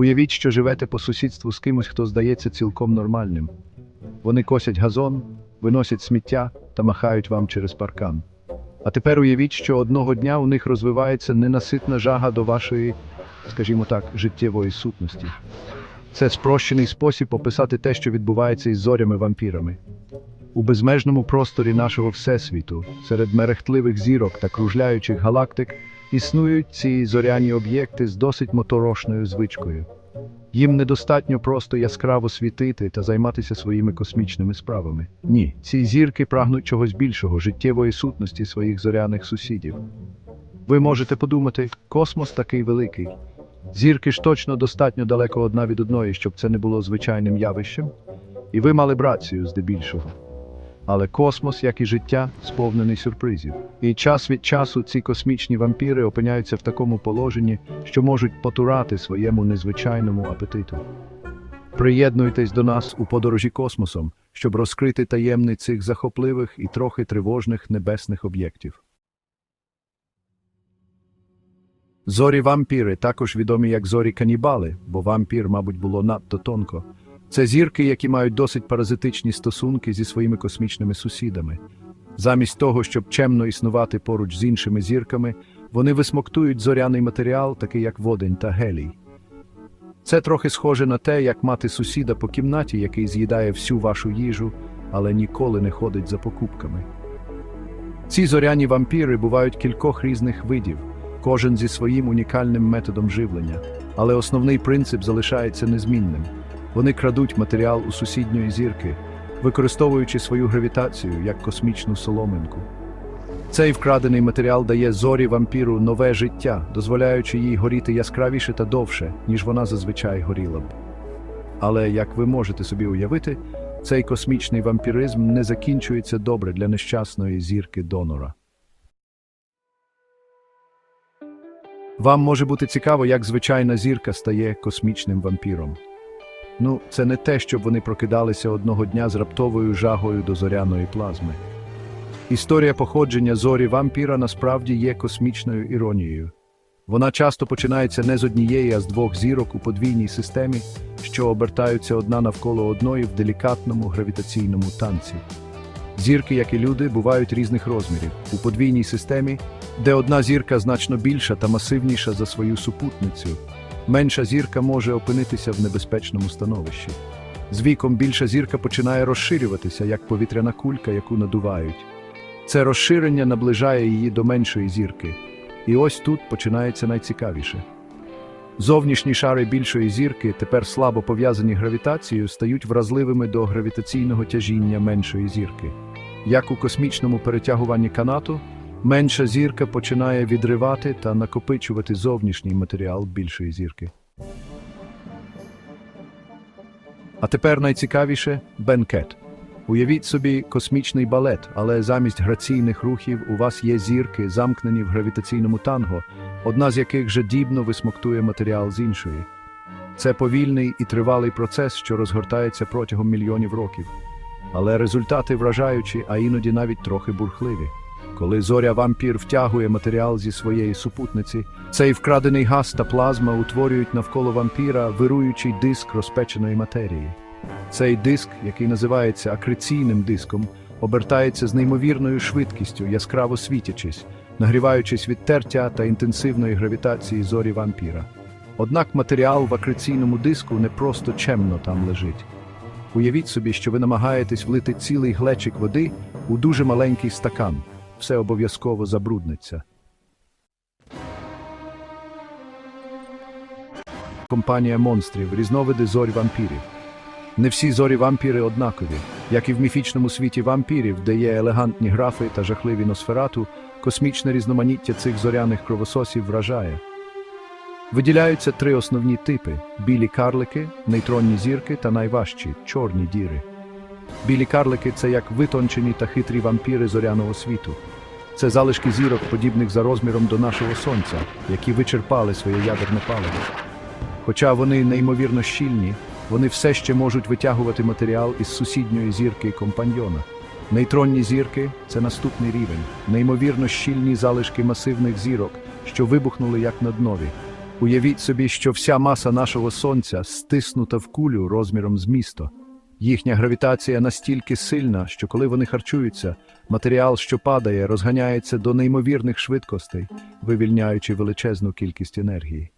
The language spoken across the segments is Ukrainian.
Уявіть, що живете по сусідству з кимось, хто здається цілком нормальним. Вони косять газон, виносять сміття та махають вам через паркан. А тепер уявіть, що одного дня у них розвивається ненаситна жага до вашої, скажімо так, життєвої сутності. Це спрощений спосіб описати те, що відбувається із зорями-вампірами. У безмежному просторі нашого Всесвіту, серед мерехтливих зірок та кружляючих галактик, існують ці зоряні об'єкти з досить моторошною звичкою. Їм недостатньо просто яскраво світити та займатися своїми космічними справами. Ні, ці зірки прагнуть чогось більшого, життєвої сутності своїх зоряних сусідів. Ви можете подумати, космос такий великий. Зірки ж точно достатньо далеко одна від одної, щоб це не було звичайним явищем, і ви мали б рацію здебільшого. Але космос, як і життя, сповнений сюрпризів. І час від часу ці космічні вампіри опиняються в такому положенні, що можуть потурати своєму незвичайному апетиту. Приєднуйтесь до нас у подорожі космосом, щоб розкрити таємни цих захопливих і трохи тривожних небесних об'єктів. Зорі вампіри також відомі як зорі канібали, бо вампір, мабуть, було надто тонко. Це зірки, які мають досить паразитичні стосунки зі своїми космічними сусідами. Замість того, щоб чемно існувати поруч з іншими зірками, вони висмоктують зоряний матеріал, такий як водень та гелій. Це трохи схоже на те, як мати сусіда по кімнаті, який з'їдає всю вашу їжу, але ніколи не ходить за покупками. Ці зоряні вампіри бувають кількох різних видів, кожен зі своїм унікальним методом живлення, але основний принцип залишається незмінним. Вони крадуть матеріал у сусідньої зірки, використовуючи свою гравітацію як космічну соломинку. Цей вкрадений матеріал дає зорі вампіру нове життя, дозволяючи їй горіти яскравіше та довше, ніж вона зазвичай горіла б. Але, як ви можете собі уявити, цей космічний вампіризм не закінчується добре для нещасної зірки донора. Вам може бути цікаво, як звичайна зірка стає космічним вампіром. Ну, це не те, щоб вони прокидалися одного дня з раптовою жагою до зоряної плазми. Історія походження зорі вампіра насправді є космічною іронією. Вона часто починається не з однієї, а з двох зірок у подвійній системі, що обертаються одна навколо одної в делікатному гравітаційному танці. Зірки, як і люди, бувають різних розмірів. У подвійній системі, де одна зірка значно більша та масивніша за свою супутницю, менша зірка може опинитися в небезпечному становищі. З віком більша зірка починає розширюватися, як повітряна кулька, яку надувають. Це розширення наближає її до меншої зірки. І ось тут починається найцікавіше. Зовнішні шари більшої зірки, тепер слабо пов'язані гравітацією, стають вразливими до гравітаційного тяжіння меншої зірки. Як у космічному перетягуванні канату, менша зірка починає відривати та накопичувати зовнішній матеріал більшої зірки. А тепер найцікавіше бенкет. Уявіть собі космічний балет, але замість граційних рухів у вас є зірки, замкнені в гравітаційному танго, одна з яких жадібно висмоктує матеріал з іншої. Це повільний і тривалий процес, що розгортається протягом мільйонів років. Але результати вражаючі, а іноді навіть трохи бурхливі. Коли зоря вампір втягує матеріал зі своєї супутниці, цей вкрадений газ та плазма утворюють навколо вампіра вируючий диск розпеченої матерії. Цей диск, який називається акреційним диском, обертається з неймовірною швидкістю, яскраво світячись, нагріваючись від тертя та інтенсивної гравітації зорі вампіра. Однак матеріал в акреційному диску не просто чемно там лежить. Уявіть собі, що ви намагаєтесь влити цілий глечик води у дуже маленький стакан. Все обов'язково забрудниться. Компанія монстрів, різновиди зорь вампірів. Не всі зорі вампіри однакові. Як і в міфічному світі вампірів, де є елегантні графи та жахливі носферату, космічне різноманіття цих зоряних кровососів вражає. Виділяються три основні типи: білі карлики, нейтронні зірки та найважчі чорні діри. Білі карлики це як витончені та хитрі вампіри зоряного світу. Це залишки зірок, подібних за розміром до нашого сонця, які вичерпали своє ядерне паливо. Хоча вони неймовірно щільні, вони все ще можуть витягувати матеріал із сусідньої зірки компаньйона. Нейтронні зірки це наступний рівень, неймовірно щільні залишки масивних зірок, що вибухнули як на днові. Уявіть собі, що вся маса нашого сонця стиснута в кулю розміром з місто. Їхня гравітація настільки сильна, що коли вони харчуються, матеріал, що падає, розганяється до неймовірних швидкостей, вивільняючи величезну кількість енергії.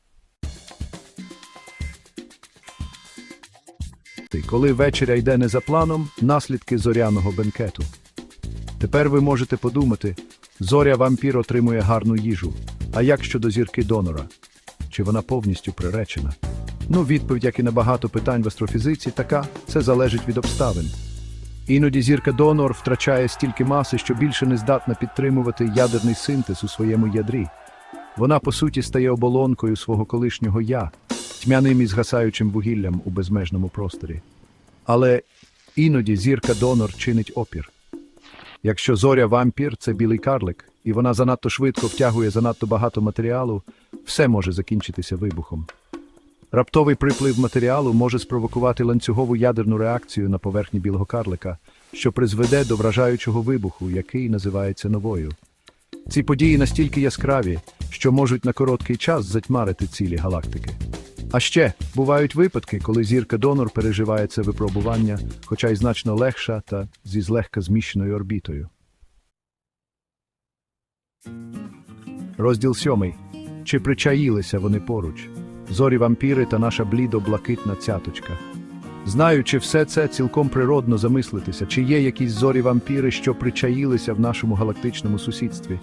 Коли вечеря йде не за планом, наслідки зоряного бенкету. Тепер ви можете подумати, зоря вампір отримує гарну їжу. А як щодо зірки донора? Чи вона повністю приречена? Ну, відповідь, як і на багато питань в астрофізиці, така це залежить від обставин. Іноді зірка донор втрачає стільки маси, що більше не здатна підтримувати ядерний синтез у своєму ядрі. Вона, по суті, стає оболонкою свого колишнього я, тьмяним і згасаючим вугіллям у безмежному просторі. Але іноді зірка донор чинить опір. Якщо зоря вампір це білий карлик, і вона занадто швидко втягує занадто багато матеріалу, все може закінчитися вибухом. Раптовий приплив матеріалу може спровокувати ланцюгову ядерну реакцію на поверхні білого карлика, що призведе до вражаючого вибуху, який називається новою. Ці події настільки яскраві, що можуть на короткий час затьмарити цілі галактики. А ще бувають випадки, коли зірка донор переживає це випробування, хоча й значно легша та зі злегка зміщеною орбітою. Розділ сьомий. Чи причаїлися вони поруч? Зорі вампіри та наша блідо-блакитна цяточка. Знаючи все це, цілком природно замислитися, чи є якісь зорі вампіри, що причаїлися в нашому галактичному сусідстві,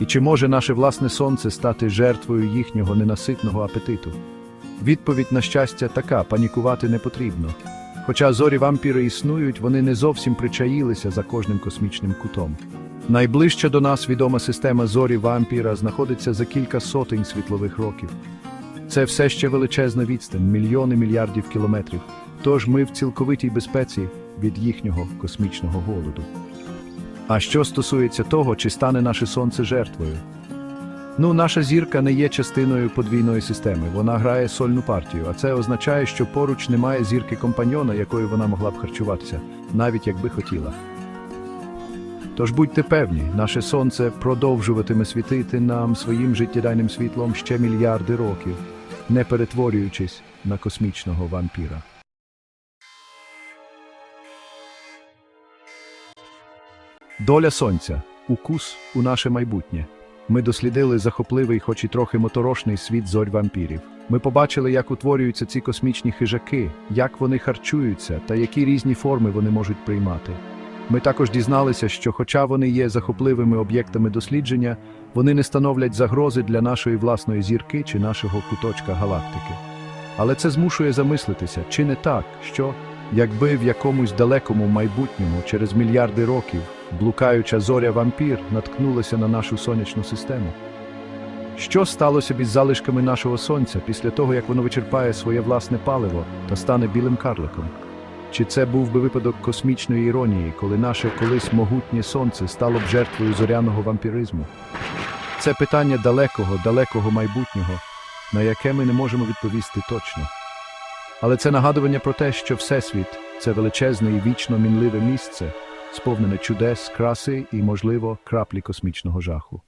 і чи може наше власне сонце стати жертвою їхнього ненаситного апетиту? Відповідь, на щастя, така: панікувати не потрібно. Хоча зорі вампіри існують, вони не зовсім причаїлися за кожним космічним кутом. Найближча до нас відома система зорі вампіра знаходиться за кілька сотень світлових років. Це все ще величезна відстань, мільйони мільярдів кілометрів. Тож ми в цілковитій безпеці від їхнього космічного голоду. А що стосується того, чи стане наше сонце жертвою? Ну, наша зірка не є частиною подвійної системи. Вона грає сольну партію, а це означає, що поруч немає зірки компаньйона, якою вона могла б харчуватися, навіть якби хотіла. Тож будьте певні, наше сонце продовжуватиме світити нам своїм життєдайним світлом ще мільярди років, не перетворюючись на космічного вампіра. Доля сонця укус у наше майбутнє. Ми дослідили захопливий, хоч і трохи моторошний світ зорь вампірів. Ми побачили, як утворюються ці космічні хижаки, як вони харчуються та які різні форми вони можуть приймати. Ми також дізналися, що, хоча вони є захопливими об'єктами дослідження, вони не становлять загрози для нашої власної зірки чи нашого куточка галактики. Але це змушує замислитися, чи не так, що, якби в якомусь далекому майбутньому, через мільярди років, блукаюча зоря вампір наткнулася на нашу сонячну систему. Що сталося б із залишками нашого сонця після того, як воно вичерпає своє власне паливо та стане білим карликом? Чи це був би випадок космічної іронії, коли наше колись могутнє сонце стало б жертвою зоряного вампіризму? Це питання далекого, далекого майбутнього, на яке ми не можемо відповісти точно. Але це нагадування про те, що Всесвіт це величезне і вічно мінливе місце, сповнене чудес, краси і, можливо, краплі космічного жаху.